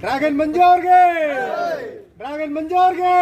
Dragon ಮಂಜು ಅವ್ರಿಗೆ dragon ಮಂಜು ಅವ್ರಿಗೆ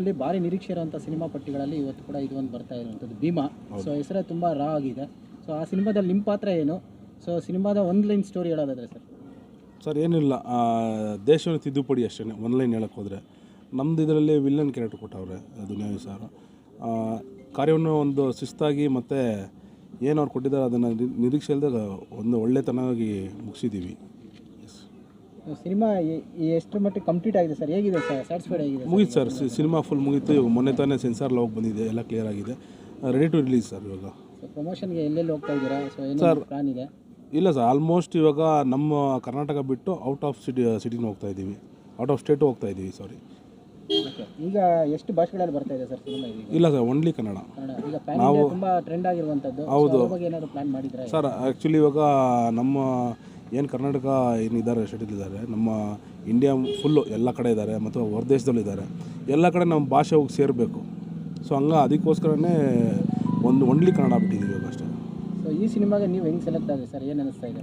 ಸ್ಯಾಂಡಲ್ವುಡ್ನಲ್ಲಿ ಭಾರಿ ನಿರೀಕ್ಷೆ ಇರುವಂಥ ಸಿನಿಮಾ ಪಟ್ಟಿಗಳಲ್ಲಿ ಇವತ್ತು ಕೂಡ ಇದು ಒಂದು ಬರ್ತಾ ಇರುವಂಥದ್ದು. ಭೀಮಾ. ಸೊ ಹೆಸರೇ ತುಂಬ ರಾ ಆಗಿದೆ. ಸೊ ಆ ಸಿನಿಮಾದಲ್ಲಿ ನಿಮ್ಮ ಪಾತ್ರ ಏನು? ಸೊ ಸಿನಿಮಾದ ಒಂದು ಲೈನ್ ಸ್ಟೋರಿ ಹೇಳೋದಾದ್ರೆ ಸರ್. ಸರ್ ಏನಿಲ್ಲ. ದೇಶವನ್ನು ತಿದ್ದುಪಡಿ ಅಷ್ಟೇ. ಒನ್ಲೈನ್ ಹೇಳಕ್ಕೆ ಹೋದರೆ. ನಮ್ಮದು ಇದರಲ್ಲಿ ವಿಲ್ಲನ್ ಕ್ಯಾರೆಕ್ಟರ್ ಕೊಟ್ಟವ್ರೆ ದುನಿಯಾವಿ ಸರ್. ಕಾರ್ಯವನ್ನು ಒಂದು ಶಿಸ್ತಾಗಿ ಮತ್ತು ಏನು ಅವ್ರು ಕೊಟ್ಟಿದ್ದಾರೆ ಅದನ್ನು ನಿರೀಕ್ಷೆ ಇಲ್ಲದೆ ಒಂದು ಒಳ್ಳೆತನವಾಗಿ ಮುಗಿಸಿದ್ದೀವಿ. ಸಿನಿಮಾ ಎಷ್ಟು ಮಟ್ಟಿಗೆ ಕಂಪ್ಲೀಟ್ ಆಗಿದೆ ಸರ್? ಹೇಗಿದೆ ಸರ್? ಸ್ಯಾಟಿಸ್ಫೈಡ್ ಆಗಿದೆ ಮುಗೀತು ಸರ್. ಸಿನಿಮಾ ಫುಲ್ ಮುಗೀತು. ಇವಾಗ ಮೊನ್ನೆ ತಾನೇ ಸೆನ್ಸಾರ್ ಹೋಗಿ ಬಂದಿದೆ. ಎಲ್ಲ ಕ್ಲಿಯರ್ ಆಗಿದೆ. ರೆಡಿ ಟು ರಿಲೀಸ್ ಸರ್ ಇವಾಗ. ಪ್ರಮೋಷನ್ಗೆ ಎಲ್ಲೆಲ್ಲಿ ಹೋಗ್ತಾ ಇದ್ದೀರಾ? ಸೊ ಏನು ಪ್ಲಾನ್ ಇದೆ? ಇಲ್ಲ ಸರ್. ಆಲ್ಮೋಸ್ಟ್ ಇವಾಗ ನಮ್ಮ ಕರ್ನಾಟಕ ಬಿಟ್ಟು ಔಟ್ ಆಫ್ ಸಿಟಿ ಸಿಟಿನ ಹೋಗ್ತಾ ಇದ್ದೀವಿ. ಔಟ್ ಆಫ್ ಸ್ಟೇಟು ಹೋಗ್ತಾ ಇದ್ದೀವಿ ಸಾರಿ ಈಗ ಎಷ್ಟು ಭಾಷೆಗಳಲ್ಲಿ ಬರ್ತಾ ಇದೆ ಸರ್ ಸಿನಿಮಾ ಇಲ್ಲ ಸರ್ ಓನ್ಲಿ ಕನ್ನಡ. ನಾವು ತುಂಬ ಟ್ರೆಂಡ್ ಆಗಿರುವಂಥದ್ದು ಹೌದು. ಏನಾದ್ರು ಪ್ಲಾನ್ ಮಾಡಿದ್ರೆ? ಸರ್ ಆ್ಯಕ್ಚುಲಿ ಇವಾಗ ನಮ್ಮ ಏನು ಕರ್ನಾಟಕ ಏನಿದ್ದಾರೆ ಸ್ಟೇಟಲ್ಲಿದ್ದಾರೆ ಇದ್ದಾರೆ ನಮ್ಮ ಇಂಡಿಯಾ ಫುಲ್ಲು ಎಲ್ಲ ಕಡೆ ಇದ್ದಾರೆ ಮತ್ತು ಹೊರದೇಶದಲ್ಲಿದ್ದಾರೆ ಎಲ್ಲ ಕಡೆ ನಮ್ಮ ಭಾಷೆ ಹೋಗಿ ಸೇರಬೇಕು. ಸೊ ಹಂಗೆ ಅದಕ್ಕೋಸ್ಕರನೇ ಒಂದು ಒನ್ಲಿ ಕನ್ನಡ ಬಿಟ್ಟಿದ್ದೀವಿ ಇವಾಗ ಅಷ್ಟೇ. ಸೊ ಈ ಸಿನಿಮಾಗೆ ನೀವು ಹೆಂಗೆ ಸೆಲೆಕ್ಟ್ ಆಗಿದೆ ಸರ್? ಏನು ಅನಿಸ್ತಾ ಇದೆ?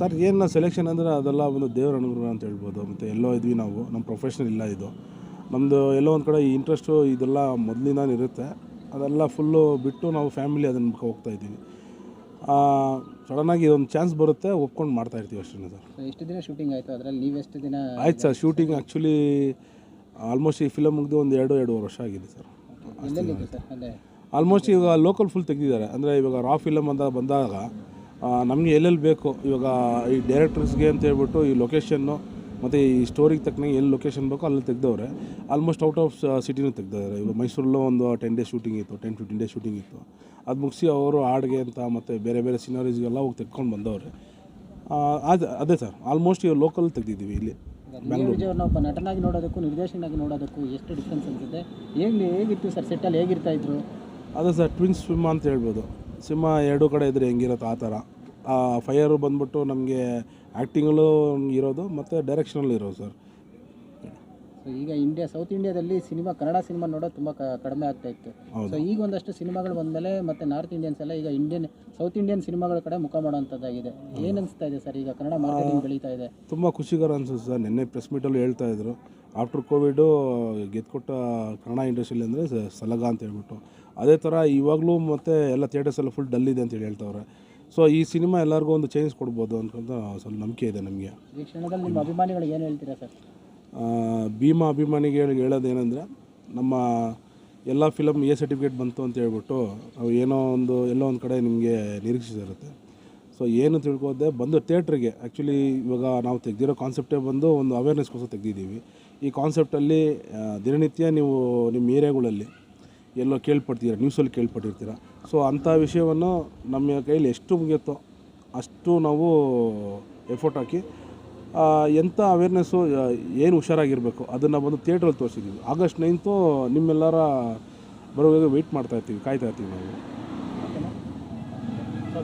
ಸರ್ ಏನು ಸೆಲೆಕ್ಷನ್ ಅಂದರೆ ಅದೆಲ್ಲ ಒಂದು ದೇವರ ಅನುಗ್ರಹ ಅಂತ ಹೇಳ್ಬೋದು. ಮತ್ತು ಎಲ್ಲೋ ಇದ್ವಿ ನಾವು ನಮ್ಮ ಪ್ರೊಫೆಷನಲ್ ಇಲ್ಲ ಇದು. ನಮ್ಮದು ಎಲ್ಲೋ ಒಂದು ಕಡೆ ಈ ಇಂಟ್ರೆಸ್ಟು ಇದೆಲ್ಲ ಮೊದಲಿಂದ ಇರುತ್ತೆ. ಅದೆಲ್ಲ ಫುಲ್ಲು ಬಿಟ್ಟು ನಾವು ಫ್ಯಾಮಿಲಿ ಅದನ್ನು ಹೋಗ್ತಾ ಇದ್ದೀವಿ. ಸಡನ್ನಾಗಿ ಇದೊಂದು ಚಾನ್ಸ್ ಬರುತ್ತೆ ಒಪ್ಕೊಂಡು ಮಾಡ್ತಾ ಇರ್ತೀವಿ ಅಷ್ಟೇ ಸರ್. ಎಷ್ಟು ದಿನ ಶೂಟಿಂಗ್ ಆಯಿತು ಅದರಲ್ಲಿ ನೀವು ಎಷ್ಟು ದಿನ ಆಯ್ತು ಸರ್ ಶೂಟಿಂಗ್ ಆ್ಯಕ್ಚುಲಿ ಆಲ್ಮೋಸ್ಟ್ ಈ ಫಿಲಮ್ ಮುಗಿದು ಒಂದು ಎರಡು ಎರಡೂವರೆ ವರ್ಷ ಆಗಿದೆ ಸರ್. ಆಲ್ಮೋಸ್ಟ್ ಈಗ ಲೋಕಲ್ ಫುಲ್ ತೆಗೆದಿದ್ದಾರೆ. ಅಂದರೆ ಇವಾಗ ರಾ ಫಿಲಮ್ ಅಂತ ಬಂದಾಗ ನಮಗೆ ಎಲ್ಲೆಲ್ಲಿ ಬೇಕು ಇವಾಗ ಈ ಡೈರೆಕ್ಟರ್ಸ್ಗೆ ಅಂತ ಹೇಳ್ಬಿಟ್ಟು ಈ ಲೊಕೇಶನ್ನು ಮತ್ತು ಈ ಸ್ಟೋರಿಗೆ ತಕ್ಕನಾಗಿ ಎಲ್ಲಿ ಲೊಕೇಶನ್ ಬೇಕೋ ಅಲ್ಲಿ ತೆಗ್ದವ್ರೆ. ಆಲ್ಮೋಸ್ಟ್ ಔಟ್ ಆಫ್ ಸಿಟಿನೂ ತೆಗ್ದಿದ್ದಾರೆ ಇವಾಗ ಮೈಸೂರಲ್ಲೂ ಒಂದು ಟೆನ್ ಡೇ ಶೂಟಿಂಗ್ ಇತ್ತು ಟೆನ್ ಫಿಫ್ಟೀನ್ ಡೇ ಶೂಟಿಂಗ್ ಇತ್ತು. ಅದು ಮುಗಿಸಿ ಅವರು ಹಾಡ್ಗೆ ಅಂತ ಮತ್ತು ಬೇರೆ ಬೇರೆ ಸಿನಾರೀಸ್ಗೆಲ್ಲ ಹೋಗಿ ತೆಕ್ಕೊಂಡು ಬಂದವ್ರೆ. ಅದು ಅದೇ ಸರ್ ಆಲ್ಮೋಸ್ಟ್ ಇವಾಗ ಲೋಕಲ್ ತೆಗ್ದಿದ್ದೀವಿ ಇಲ್ಲಿ. ಬೆಂಗಳೂರು ಒಬ್ಬ ನಟನಾಗಿ ನೋಡೋದಕ್ಕೂ ನಿರ್ದೇಶನಾಗಿ ನೋಡೋದಕ್ಕೂ ಎಷ್ಟು ಡಿಫ್ರೆನ್ಸ್ ಅನಿಸುತ್ತೆ? ಹೇಗೆ ಹೇಗಿತ್ತು ಸರ್ ಸೆಟ್ಟಲ್ಲಿ ಹೇಗಿರ್ತಾ ಇದ್ರು? ಅದೇ ಸರ್ ಟ್ವಿನ್ಸ್ ಸಿಂಹ ಅಂತ ಹೇಳ್ಬೋದು. ಸಿಂಹ ಎರಡು ಕಡೆ ಇದ್ರೆ ಹೆಂಗಿರುತ್ತೆ ಆ ಥರ. ಫೈಯರು ಬಂದ್ಬಿಟ್ಟು ನಮಗೆ ಆ್ಯಕ್ಟಿಂಗಲ್ಲೂ ಇರೋದು ಮತ್ತು ಡೈರೆಕ್ಷನಲ್ಲೂ ಇರೋದು ಸರ್. ಸೊ ಈಗ ಇಂಡಿಯಾ ಸೌತ್ ಇಂಡಿಯಾದಲ್ಲಿ ಸಿನಿಮಾ ಕನ್ನಡ ಸಿನಿಮಾ ನೋಡೋದು ತುಂಬ ಕಡಿಮೆ ಆಗ್ತಾ ಇತ್ತು. ಸೊ ಈಗ ಒಂದಷ್ಟು ಸಿನಿಮಾಗಳು ಬಂದಮೇಲೆ ಮತ್ತು ನಾರ್ತ್ ಇಂಡಿಯನ್ಸ್ ಎಲ್ಲ ಈಗ ಇಂಡಿಯನ್ ಸೌತ್ ಇಂಡಿಯನ್ ಸಿನಿಮಾಗಳ ಕಡೆ ಮುಖ ಮಾಡೋವಂಥದ್ದಾಗಿದೆ. ಏನು ಅನಿಸ್ತಾ ಇದೆ ಸರ್ ಈಗ ಕನ್ನಡ ಮಾರ್ಕೆಟಿಂಗ್ ಬೆಳೀತಾ ಇದೆ? ತುಂಬ ಖುಷಿಕರ ಅನಿಸುತ್ತೆ ಸರ್. ನಿನ್ನೆ ಪ್ರೆಸ್ ಮೀಟಲ್ಲೂ ಹೇಳ್ತಾ ಇದ್ರು. ಆಫ್ಟರ್ ಕೋವಿಡು ಗೆದ್ಕೊಟ್ಟ ಕನ್ನಡ ಇಂಡಸ್ಟ್ರಿಲಿ ಅಂದರೆ ಸಲಗ ಅಂತ ಹೇಳ್ಬಿಟ್ಟು. ಅದೇ ಥರ ಇವಾಗಲೂ ಮತ್ತು ಎಲ್ಲ ಥಿಯೇಟರ್ಸ್ ಎಲ್ಲ ಫುಲ್ ಡಲ್ ಇದೆ ಅಂತೇಳಿ ಹೇಳ್ತವ್ರೆ. ಸೊ ಈ ಸಿನಿಮಾ ಎಲ್ಲರಿಗೂ ಒಂದು ಚೇಂಜ್ ಕೊಡ್ಬೋದು ಅಂತ ಸ್ವಲ್ಪ ನಂಬಿಕೆ ಇದೆ ನಮಗೆ. ಈ ಕ್ಷಣದಲ್ಲಿ ನಿಮ್ಮ ಅಭಿಮಾನಿಗಳಿಗೆ ಏನು ಹೇಳ್ತೀರಾ ಸರ್? ಭೀಮಾ ಅಭಿಮಾನಿಗೆ ಹೇಳಿ ಹೇಳೋದೇನೆಂದರೆ ನಮ್ಮ ಎಲ್ಲ ಫಿಲಮ್ ಎ ಸರ್ಟಿಫಿಕೇಟ್ ಬಂತು ಅಂತ ಹೇಳ್ಬಿಟ್ಟು ನಾವು ಏನೋ ಒಂದು ಎಲ್ಲೋ ಒಂದು ಕಡೆ ನಿಮಗೆ ನಿರೀಕ್ಷಿಸಿರುತ್ತೆ ಸೊ ಏನು ತಿಳ್ಕೋದೆ ಬಂದು ಥಿಯೇಟ್ರಿಗೆ. ಆ್ಯಕ್ಚುಲಿ ಇವಾಗ ನಾವು ತೆಗೆದಿರೋ ಕಾನ್ಸೆಪ್ಟೇ ಬಂದು ಒಂದು ಅವೇರ್ನೆಸ್ಗೋಸ್ಕರ ತೆಗೆದಿದ್ದೀವಿ. ಈ ಕಾನ್ಸೆಪ್ಟಲ್ಲಿ ದಿನನಿತ್ಯ ನೀವು ನಿಮ್ಮ ಏರಿಯಾಗಳಲ್ಲಿ ಎಲ್ಲೋ ಕೇಳ್ಪಡ್ತೀರ ನ್ಯೂಸಲ್ಲಿ ಕೇಳ್ಪಟ್ಟಿರ್ತೀರ ಸೊ ಅಂಥ ವಿಷಯವನ್ನು ನಮ್ಮ ಕೈಯಲ್ಲಿ ಎಷ್ಟು ಮುಗಿಯುತ್ತೋ ಅಷ್ಟು ನಾವು ಎಫರ್ಟ್ ಹಾಕಿ ಎಂಥ ಅವೇರ್ನೆಸ್ಸು ಏನು ಹುಷಾರಾಗಿರಬೇಕು ಅದನ್ನು ಬಂದು ಥಿಯೇಟ್ರಲ್ಲಿ ತೋರಿಸಿದ್ದೀವಿ. ಆಗಸ್ಟ್ ನೈನ್ತು ನಿಮ್ಮೆಲ್ಲರ ಬರೋವಾಗ ವೆಯ್ಟ್ ಮಾಡ್ತಾ ಇರ್ತೀವಿ ಕಾಯ್ತಾ ಇರ್ತೀವಿ ನಾವು.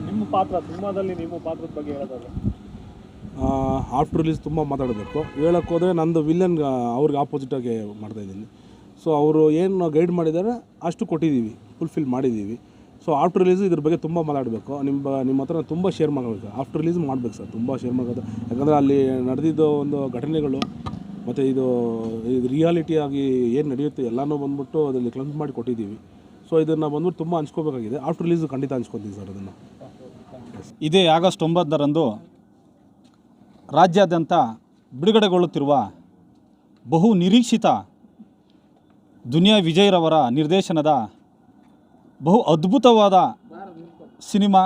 ನಿಮ್ಮ ಪಾತ್ರ ಸಿನಿಮಾದಲ್ಲಿ ನಿಮ್ಮ ಪಾತ್ರದ ಬಗ್ಗೆ ಹೇಳೋದಾದ್ರೆ? ಆಫ್ಟರ್ ರಿಲೀಸ್ ತುಂಬ ಮಾತಾಡಬೇಕು. ಹೇಳಕ್ಕೆ ಹೋದರೆ ನಂದು ವಿಲನ್ ಅವ್ರಿಗೆ ಆಪೋಸಿಟಾಗಿ ಮಾಡ್ತಾಯಿದ್ದೀನಿ ಸೊ ಅವರು ಏನು ಗೈಡ್ ಮಾಡಿದ್ದಾರೆ ಅಷ್ಟು ಕೊಟ್ಟಿದ್ದೀವಿ ಫುಲ್ಫಿಲ್ ಮಾಡಿದ್ದೀವಿ. ಸೊ ಆಫ್ಟರ್ ರಿಲೀಸ್ ಇದ್ರ ಬಗ್ಗೆ ತುಂಬ ಮಾತಾಡಬೇಕು. ನಿಮ್ಮ ನಿಮ್ಮ ಹತ್ರ ತುಂಬ ಶೇರ್ ಮಾಡಬೇಕು. ಆಫ್ಟರ್ ರಿಲೀಸ್ ಮಾಡಬೇಕು ಸರ್ ತುಂಬ ಶೇರ್ ಮಾಡೋದು ಯಾಕಂದರೆ ಅಲ್ಲಿ ನಡೆದಿದ್ದ ಒಂದು ಘಟನೆಗಳು, ಮತ್ತು ಇದು ಇದು ರಿಯಾಲಿಟಿ ಆಗಿ ಏನು ನಡೆಯುತ್ತೆ ಎಲ್ಲನೂ ಬಂದ್ಬಿಟ್ಟು ಅದರಲ್ಲಿ ಕ್ಲಂಪ್ ಮಾಡಿ ಕೊಟ್ಟಿದ್ದೀವಿ. ಸೊ ಇದನ್ನು ಬಂದ್ಬಿಟ್ಟು ತುಂಬ ಹಂಚ್ಕೋಬೇಕಾಗಿದೆ. ಆಫ್ಟರ್ ರಿಲೀಸ್ ಖಂಡಿತ ಹಂಚ್ಕೊತೀವಿ ಸರ್ ಅದನ್ನು. ಇದೇ ಆಗಸ್ಟ್ ಒಂಬತ್ತರಂದು ರಾಜ್ಯಾದ್ಯಂತ ಬಿಡುಗಡೆಗೊಳ್ಳುತ್ತಿರುವ ಬಹು ನಿರೀಕ್ಷಿತ ದುನಿಯಾ ವಿಜಯ್ರವರ ನಿರ್ದೇಶನದ ಬಹು ಅದ್ಭುತವಾದ ಸಿನಿಮಾ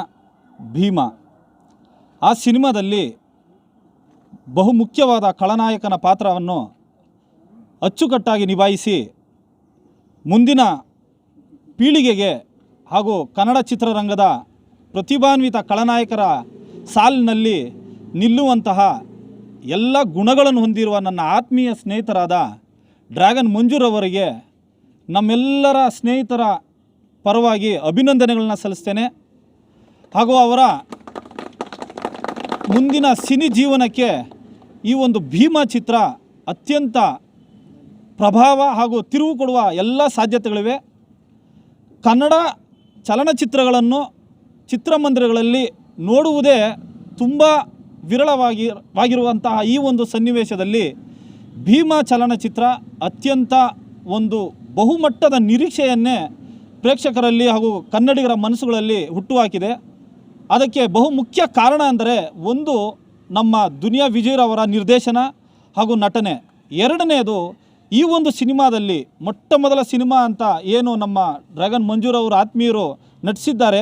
ಭೀಮ. ಆ ಸಿನಿಮಾದಲ್ಲಿ ಬಹು ಮುಖ್ಯವಾದ ಖಳನಾಯಕನ ಪಾತ್ರವನ್ನು ಅಚ್ಚುಕಟ್ಟಾಗಿ ನಿಭಾಯಿಸಿ ಮುಂದಿನ ಪೀಳಿಗೆಗೆ ಹಾಗೂ ಕನ್ನಡ ಚಿತ್ರರಂಗದ ಪ್ರತಿಭಾನ್ವಿತ ಖಳನಾಯಕರ ಸಾಲಿನಲ್ಲಿ ನಿಲ್ಲುವಂತಹ ಎಲ್ಲ ಗುಣಗಳನ್ನು ಹೊಂದಿರುವ ನನ್ನ ಆತ್ಮೀಯ ಸ್ನೇಹಿತರಾದ ಡ್ರ್ಯಾಗನ್ ಮಂಜೂರವರಿಗೆ ನಮ್ಮೆಲ್ಲರ ಸ್ನೇಹಿತರ ಪರವಾಗಿ ಅಭಿನಂದನೆಗಳನ್ನ ಸಲ್ಲಿಸ್ತೇನೆ. ಹಾಗೂ ಅವರ ಮುಂದಿನ ಸಿನಿ ಜೀವನಕ್ಕೆ ಈ ಒಂದು ಭೀಮಾ ಚಿತ್ರ ಅತ್ಯಂತ ಪ್ರಭಾವ ಹಾಗೂ ತಿರುವು ಕೊಡುವ ಎಲ್ಲ ಸಾಧ್ಯತೆಗಳಿವೆ. ಕನ್ನಡ ಚಲನಚಿತ್ರಗಳನ್ನು ಚಿತ್ರಮಂದಿರಗಳಲ್ಲಿ ನೋಡುವುದೇ ತುಂಬ ವಿರಳವಾಗಿ ವಾಗಿರುವಂತಹ ಈ ಒಂದು ಸನ್ನಿವೇಶದಲ್ಲಿ ಭೀಮಾ ಚಲನಚಿತ್ರ ಅತ್ಯಂತ ಒಂದು ಬಹುಮಟ್ಟದ ನಿರೀಕ್ಷೆಯನ್ನೇ ಪ್ರೇಕ್ಷಕರಲ್ಲಿ ಹಾಗೂ ಕನ್ನಡಿಗರ ಮನಸ್ಸುಗಳಲ್ಲಿ ಹುಟ್ಟುಹಾಕಿದೆ. ಅದಕ್ಕೆ ಬಹುಮುಖ್ಯ ಕಾರಣ ಅಂದರೆ ಒಂದು, ನಮ್ಮ ದುನಿಯಾ ವಿಜಯರವರ ನಿರ್ದೇಶನ ಹಾಗೂ ನಟನೆ. ಎರಡನೆಯದು ಈ ಒಂದು ಸಿನಿಮಾದಲ್ಲಿ ಮೊಟ್ಟ ಮೊದಲ ಸಿನಿಮಾ ಅಂತ ಏನು ನಮ್ಮ ಡ್ರ್ಯಾಗನ್ ಮಂಜೂರ್ ಅವರ ಆತ್ಮೀಯರು ನಟಿಸಿದ್ದಾರೆ.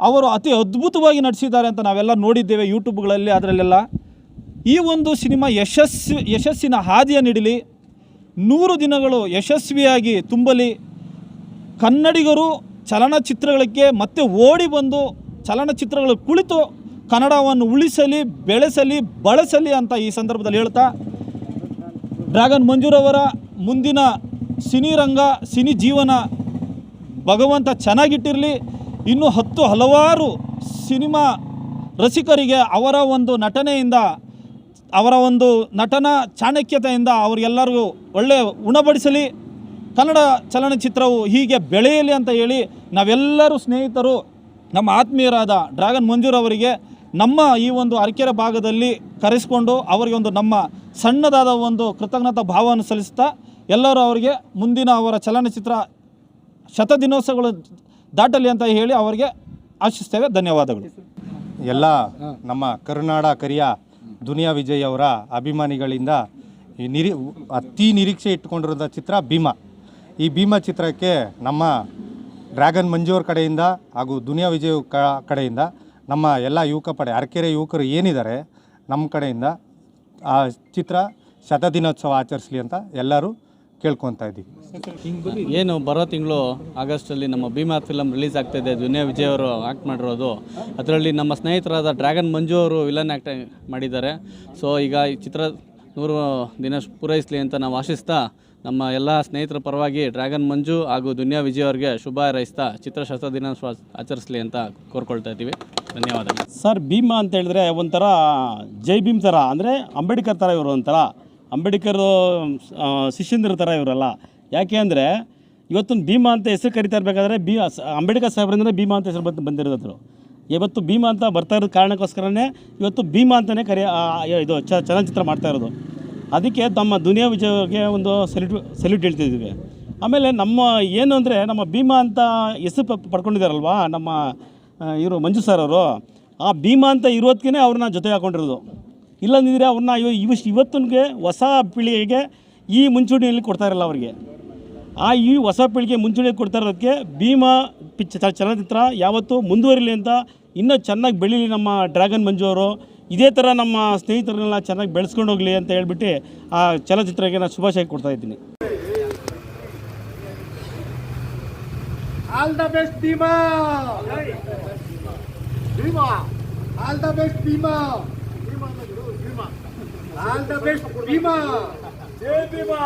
ಅವರು ಅತಿ ಅದ್ಭುತವಾಗಿ ನಟಿಸಿದ್ದಾರೆ ಅಂತ ನಾವೆಲ್ಲ ನೋಡಿದ್ದೇವೆ ಯೂಟ್ಯೂಬ್ಗಳಲ್ಲಿ, ಅದರಲ್ಲೆಲ್ಲ. ಈ ಒಂದು ಸಿನಿಮಾ ಯಶಸ್ವಿ, ಯಶಸ್ಸಿನ ಹಾದಿಯ ನೀಡಲಿ ನೂರು ದಿನಗಳು ಯಶಸ್ವಿಯಾಗಿ ತುಂಬಲಿ. ಕನ್ನಡಿಗರು ಚಲನಚಿತ್ರಗಳಿಗೆ ಮತ್ತೆ ಓಡಿ ಬಂದು ಚಲನಚಿತ್ರಗಳು ಕುಳಿತು ಕನ್ನಡವನ್ನು ಉಳಿಸಲಿ, ಬೆಳೆಸಲಿ, ಬಳಸಲಿ ಅಂತ ಈ ಸಂದರ್ಭದಲ್ಲಿ ಹೇಳ್ತಾ ಡ್ರ್ಯಾಗನ್ ಮಂಜೂರವರ ಮುಂದಿನ ಸಿನಿ ರಂಗ, ಸಿನಿ ಜೀವನ ಭಗವಂತ ಚೆನ್ನಾಗಿಟ್ಟಿರಲಿ. ಇನ್ನು ಹತ್ತು ಹಲವಾರು ಸಿನಿಮಾ ರಸಿಕರಿಗೆ ಅವರ ಒಂದು ನಟನೆಯಿಂದ, ಅವರ ಒಂದು ನಟನ ಚಾಣಕ್ಯತೆಯಿಂದ ಅವರಿಗೆಲ್ಲರಿಗೂ ಒಳ್ಳೆಯ ಉಣಬಡಿಸಲಿ. ಕನ್ನಡ ಚಲನಚಿತ್ರವು ಹೀಗೆ ಬೆಳೆಯಲಿ ಅಂತ ಹೇಳಿ ನಾವೆಲ್ಲರೂ ಸ್ನೇಹಿತರು ನಮ್ಮ ಆತ್ಮೀಯರಾದ ಡ್ರ್ಯಾಗನ್ ಮಂಜೂರ್ ಅವರಿಗೆ ನಮ್ಮ ಈ ಒಂದು ಅರಕೆರೆ ಭಾಗದಲ್ಲಿ ಕರೆಸಿಕೊಂಡು ಅವರಿಗೆ ಒಂದು ನಮ್ಮ ಸಣ್ಣದಾದ ಒಂದು ಕೃತಜ್ಞತಾ ಭಾವವನ್ನು ಸಲ್ಲಿಸ್ತಾ ಎಲ್ಲರೂ ಅವರಿಗೆ ಮುಂದಿನ ಅವರ ಚಲನಚಿತ್ರ ಶತದಿನೋತ್ಸವಗಳು ದಾಟಲಿ ಅಂತ ಹೇಳಿ ಅವರಿಗೆ ಆಶಿಸ್ತೇವೆ. ಧನ್ಯವಾದಗಳು. ಎಲ್ಲ ನಮ್ಮ ಕರುನಾಡ ಕರಿಯ ದುನಿಯಾ ವಿಜಯ್ ಅವರ ಅಭಿಮಾನಿಗಳಿಂದ ಈ ನಿರಿ ಅತಿ ನಿರೀಕ್ಷೆ ಇಟ್ಕೊಂಡಿರೋದ ಚಿತ್ರ ಭೀಮಾ. ಈ ಭೀಮಾ ಚಿತ್ರಕ್ಕೆ ನಮ್ಮ ಡ್ರ್ಯಾಗನ್ ಮಂಜೂರ್ ಕಡೆಯಿಂದ ಹಾಗೂ ದುನಿಯಾ ವಿಜಯ್ ಕಡೆಯಿಂದ ನಮ್ಮ ಎಲ್ಲ ಯುವಕ ಪಡೆ, ಅರಕೆರೆ ಯುವಕರು ಏನಿದ್ದಾರೆ ನಮ್ಮ ಕಡೆಯಿಂದ ಆ ಚಿತ್ರ ಶತದಿನೋತ್ಸವ ಆಚರಿಸಲಿ ಅಂತ ಎಲ್ಲರೂ ಕೇಳ್ಕೊತಾ ಇದ್ದೀವಿ. ಏನು ಬರೋ ತಿಂಗಳು ಆಗಸ್ಟಲ್ಲಿ ನಮ್ಮ ಭೀಮಾ ಫಿಲಮ್ ರಿಲೀಸ್ ಆಗ್ತಾಯಿದೆ ದುನಿಯಾ ವಿಜಯ್ ಅವರು ಆ್ಯಕ್ಟ್ ಮಾಡಿರೋದು. ಅದರಲ್ಲಿ ನಮ್ಮ ಸ್ನೇಹಿತರಾದ ಡ್ರ್ಯಾಗನ್ ಮಂಜು ಅವರು ವಿಲನ್ ಆ್ಯಕ್ಟ್ ಮಾಡಿದ್ದಾರೆ. ಸೊ ಈಗ ಈ ಚಿತ್ರ ನೂರು ದಿನ ಪೂರೈಸಲಿ ಅಂತ ನಾವು ಆಶಿಸ್ತಾ ನಮ್ಮ ಎಲ್ಲ ಸ್ನೇಹಿತರ ಪರವಾಗಿ ಡ್ರ್ಯಾಗನ್ ಮಂಜು ಹಾಗೂ ದುನಿಯಾ ವಿಜಯ್ ಅವರಿಗೆ ಶುಭ ಹಾರೈಸ್ತಾ ಚಿತ್ರ ದಿನ ಆಚರಿಸಲಿ ಅಂತ ಕೋರ್ಕೊಳ್ತಾ ಇದ್ದೀವಿ. ಧನ್ಯವಾದಗಳು. ಸರ್, ಭೀಮಾ ಅಂತ ಹೇಳಿದ್ರೆ ಒಂಥರ ಜೈ ಭೀಮ್ ಥರ, ಅಂದರೆ ಅಂಬೇಡ್ಕರ್ ಥರ ಇವರು ಒಂಥರ. ಅಂಬೇಡ್ಕರ್ ಶಿಷ್ಯಂದ್ರ ಥರ ಇವರಲ್ಲ. ಯಾಕೆ ಅಂದರೆ ಇವತ್ತೊಂದು ಭೀಮಾ ಅಂತ ಹೆಸರು ಕರಿತಾ ಇರಬೇಕಾದ್ರೆ ಬಿ ಅಂಬೇಡ್ಕರ್ ಸಾಹೇಬ್ರಿಂದ ಭೀಮಾ ಅಂತ ಹೆಸರು ಬಂದು ಬಂದಿರೋದ್ರು ಇವತ್ತು ಭೀಮಾ ಅಂತ ಬರ್ತಾ ಇರೋದು ಕಾರಣಕ್ಕೋಸ್ಕರನೇ ಇವತ್ತು ಭೀಮಾ ಅಂತಲೇ ಕರಿ ಇದು ಚಲನಚಿತ್ರ ಮಾಡ್ತಾ ಇರೋದು. ಅದಕ್ಕೆ ತಮ್ಮ ದುನಿಯಾ ವಿಜಯಕ್ಕೆ ಒಂದು ಸೆಲ್ಯೂಟ್ ಸೆಲ್ಯೂಟ್ ಹೇಳ್ತಿದ್ದೀವಿ ಆಮೇಲೆ ನಮ್ಮ ಏನು ಅಂದರೆ ನಮ್ಮ ಭೀಮಾ ಅಂತ ಹೆಸರು ಪಡ್ಕೊಂಡಿದ್ದಾರಲ್ವಾ ನಮ್ಮ ಇವರು ಮಂಜು ಸರ್ ಅವರು, ಆ ಭೀಮಾ ಅಂತ ಇರೋದಕ್ಕೇ ಅವ್ರನ್ನ ಜೊತೆ ಹಾಕೊಂಡಿರೋದು. ಇಲ್ಲಂದಿದ್ರೆ ಅವ್ರನ್ನ ಇವ ಇವತ್ತಿಗೆ ಹೊಸ ಪೀಳಿಗೆಗೆ ಈ ಮುಂಚೂಣಿಯಲ್ಲಿ ಕೊಡ್ತಾ ಇರಲ್ಲ ಅವರಿಗೆ. ಆ ಈ ಹೊಸ ಪೀಳಿಗೆ ಮುಂಚೂಣಿ ಕೊಡ್ತಾ ಇರೋದಕ್ಕೆ ಭೀಮಾ ಪಿಚ್ ಚಲನಚಿತ್ರ ಯಾವತ್ತೂ ಮುಂದುವರಿಲಿ ಅಂತ ಇನ್ನೂ ಚೆನ್ನಾಗಿ ಬೆಳೀಲಿ ನಮ್ಮ ಡ್ರ್ಯಾಗನ್ ಮಂಜು ಅವರು. ಇದೇ ಥರ ನಮ್ಮ ಸ್ನೇಹಿತರನ್ನೆಲ್ಲ ಚೆನ್ನಾಗಿ ಬೆಳೆಸ್ಕೊಂಡು ಹೋಗಲಿ ಅಂತ ಹೇಳ್ಬಿಟ್ಟು ಆ ಚಲನಚಿತ್ರಕ್ಕೆ ನಾನು ಶುಭಾಶಯ ಕೊಡ್ತಾ ಇದ್ದೀನಿ. All the best all the best all best Bheema Jai Bheema